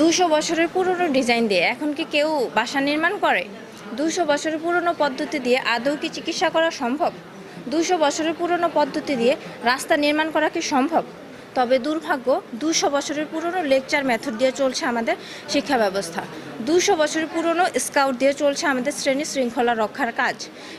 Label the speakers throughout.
Speaker 1: দুশো বছরের পুরনো ডিজাইন দিয়ে এখন কি কেউ বাসা নির্মাণ করে? দুশো বছরের পুরনো পদ্ধতি দিয়ে আদৌ কি চিকিৎসা করা সম্ভব? দুশো বছরের পুরনো পদ্ধতি দিয়ে রাস্তা নির্মাণ করা কি সম্ভব? তবে দুর্ভাগ্য, দুশো বছরের পুরনো লেকচার মেথড দিয়ে চলছে আমাদের শিক্ষা ব্যবস্থা দুশো বছরের পুরনো স্কাউট দিয়ে চলছে আমাদের শ্রেণি শৃঙ্খলা রক্ষার কাজ।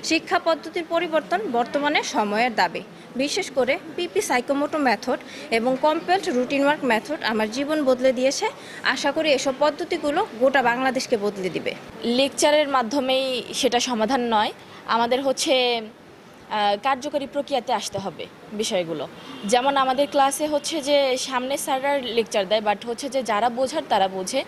Speaker 1: শিক্ষা পদ্ধতির পরিবর্তন বর্তমানে সময়ের দাবি। বিশেষ করে পিপি সাইকোমোটো মেথড এবং কম্পেলড রুটিন ওয়ার্ক মেথড আমার জীবন বদলে দিয়েছে। আশা করি এসব পদ্ধতিগুলো গোটা বাংলাদেশকে বদলে দিবে। লেকচারের মাধ্যমেই সেটা সমাধান নয়। আমাদের হচ্ছে কার্যকরী প্রক্রিয়াতে আসতে হবে বিষয়গুলো। যেমন আমাদের ক্লাসে হচ্ছে যে সামনে স্যাররা লেকচার দেয় বাট হচ্ছে যে যারা বোঝার তারা বোঝে।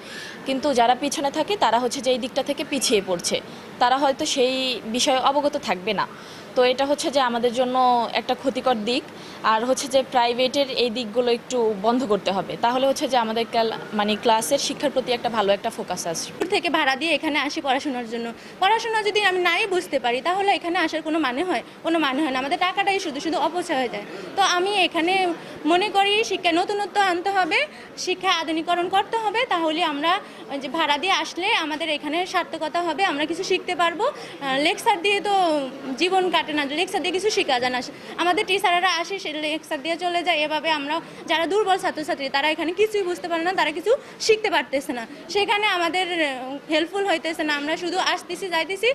Speaker 1: কিন্তু যারা পিছনে থাকে, তারা হচ্ছে যে এই দিকটা থেকে পিছিয়ে পড়ছে। তারা হয়তো সেই বিষয়ে অবগত থাকবে না। তো এটা হচ্ছে যে আমাদের জন্য একটা ক্ষতিকর দিক। আর হচ্ছে যে প্রাইভেটের এই দিকগুলো একটু বন্ধ করতে হবে। তাহলে হচ্ছে যে আমাদের মানে ক্লাসের শিক্ষার প্রতি একটা ভালো একটা ফোকাস আসবে।
Speaker 2: থেকে ভাড়া দিয়ে এখানে আসি পড়াশোনার জন্য। পড়াশোনা যদি আমি নাই বুঝতে পারি, তাহলে এখানে আসার কোনো মানে হয়, কোনো মানে হয় না। আমাদের টাকাটাই শুধু শুধু অপচয় হয়ে যায়। তো আমি এখানে মনে করি শিক্ষা নতুনত্ব আনতে হবে শিক্ষা আধুনিকরণ করতে হবে। তাহলে আমরা যে ভাড়া দিয়ে আসলে আমাদের এখানে সার্থকতা হবে, আমরা কিছু শিখতে পারব। লেকচার দিয়ে তো জীবন কাটে না, লেকচার দিয়ে কিছু শেখা যায় না। আমাদের টিচাররা আসে লেকচার দিয়ে চলে যায়। এভাবে আমরা যারা দুর্বল ছাত্রছাত্রী, তারা এখানে কিছুই বুঝতে পারে না, তারা কিছু শিখতে পারতেছে না। সেখানে আমাদের হেল্পফুল হইতেছে না, আমরা শুধু আসতেছি, যাইতেছি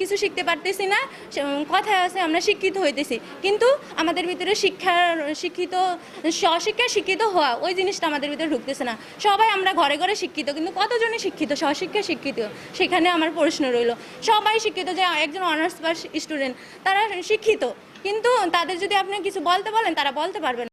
Speaker 2: কিছু শিখতে পারতেছি না কথায় আছে, আমরা শিক্ষিত হইতেছি। কিন্তু আমাদের ভিতরে শিক্ষার, শিক্ষিত, স্বশিক্ষায় শিক্ষিত হওয়া, ওই জিনিসটা আমাদের ভিতরে ঢুকতেছে না। সবাই আমরা ঘরে ঘরে শিক্ষিত, কিন্তু কতজনই শিক্ষিত, স্বশিক্ষা শিক্ষিত, সেখানে আমার প্রশ্ন রইল সবাই শিক্ষিত যে একজন অনার্স পাস স্টুডেন্ট, তারা শিক্ষিত কিন্তু তাদের যদি আপনি কিছু বলতে বলেন, তারা বলতে পারবেন।